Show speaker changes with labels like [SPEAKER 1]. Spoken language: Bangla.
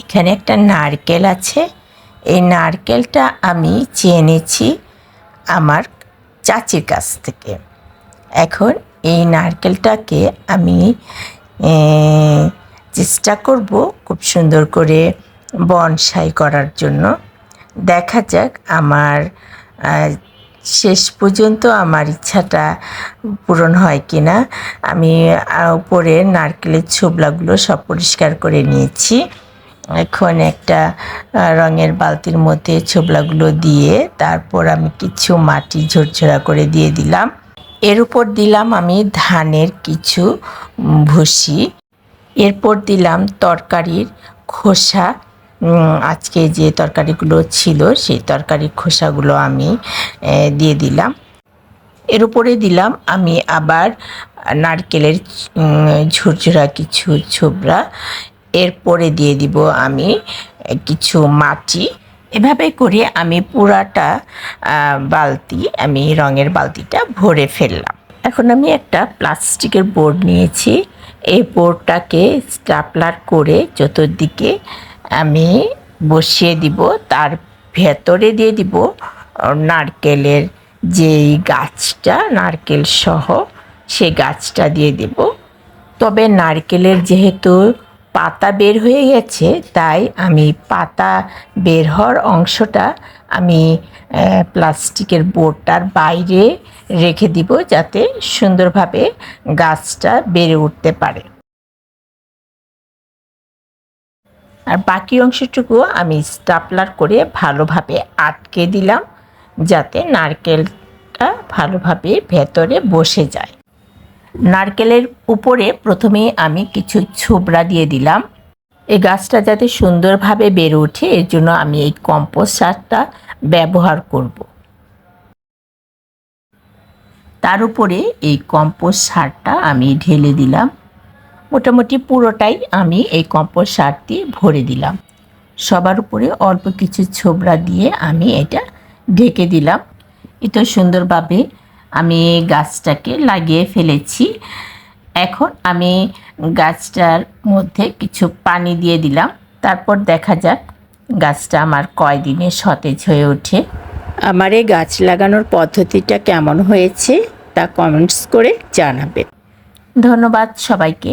[SPEAKER 1] এখানে একটা নারকেল আছে। এই নারকেলটা আমি চেয়ে এনেছি আমার চাচির কাছ থেকে। এখন এই নারকেলটাকে আমি চেষ্টা করব খুব সুন্দর করে বনসাই করার জন্য। দেখা যাক আমার শেষ পর্যন্ত আমার ইচ্ছাটা পূরণ হয় কি না আমি উপরে নারকেলের ছোবলাগুলো সব পরিষ্কার করে নিয়েছি। এখন একটা রঙের বালতির মধ্যে ছোবলাগুলো দিয়ে তারপর আমি কিছু মাটি ঝরঝরা করে দিয়ে দিলাম। এর উপর দিলাম আমি ধানের কিছু ভুসি। এরপর দিলাম তরকারির খোসা। আজকে যে তরকারিগুলো ছিল সেই তরকারির খোসাগুলো আমি দিয়ে দিলাম। এর উপরে দিলাম আমি আবার নারকেলের ঝুরঝুরা কিছু ছোবরা এরপরে দিয়ে দিব আমি কিছু মাটি। এভাবে করে আমি পুরাটা বালতি, আমি রঙের বালতিটা ভরে ফেললাম। এখন আমি একটা প্লাস্টিকের বোর্ড নিয়েছি। এই বোর্ডটাকে স্টাপলার করে চতুর্দিকে আমি বসিয়ে দিব। তার ভেতরে দিয়ে দিব নারকেলের যেই গাছটা, নারকেল সহ, সেই গাছটা দিয়ে দেব। তবে নারকেলের যেহেতু পাতা বের হয়ে গেছে, তাই আমি পাতা বের হওয়ার অংশটা আমি প্লাস্টিকের বোর্ডটার বাইরে রেখে দিব যাতে সুন্দরভাবে গাছটা বেড়ে উঠতে পারে। আর বাকি অংশটুকু আমি স্টাপলার করে ভালোভাবে আটকে দিলাম, যাতে নারকেলটা ভালোভাবে ভেতরে বসে যায়। নারকেলের উপরে প্রথমে আমি কিছু ছোবড়া দিয়ে দিলাম। এই গাছটা যাতে সুন্দরভাবে বেড়ে ওঠে, এর জন্য আমি এই কম্পোস্ট সারটা ব্যবহার করব। তার উপরে এই কম্পোস্ট সারটা আমি ঢেলে দিলাম। মোটামুটি পুরোটাই আমি এই কম্পোস্ট সার দিয়ে ভরে দিলাম। সবার উপরে অল্প কিছু ছোবড়া দিয়ে আমি এটা ঢেকে দিলাম। এত সুন্দরভাবে আমি গাছটাকে লাগিয়ে ফেলেছি। এখন আমি গাছটার মধ্যে কিছু পানি দিয়ে দিলাম। তারপর দেখা যাক গাছটা আমার কয়দিনে সতেজ হয়ে ওঠে। আমার এই গাছ লাগানোর পদ্ধতিটা কেমন হয়েছে তা কমেন্টস করে জানাবে। ধন্যবাদ সবাইকে।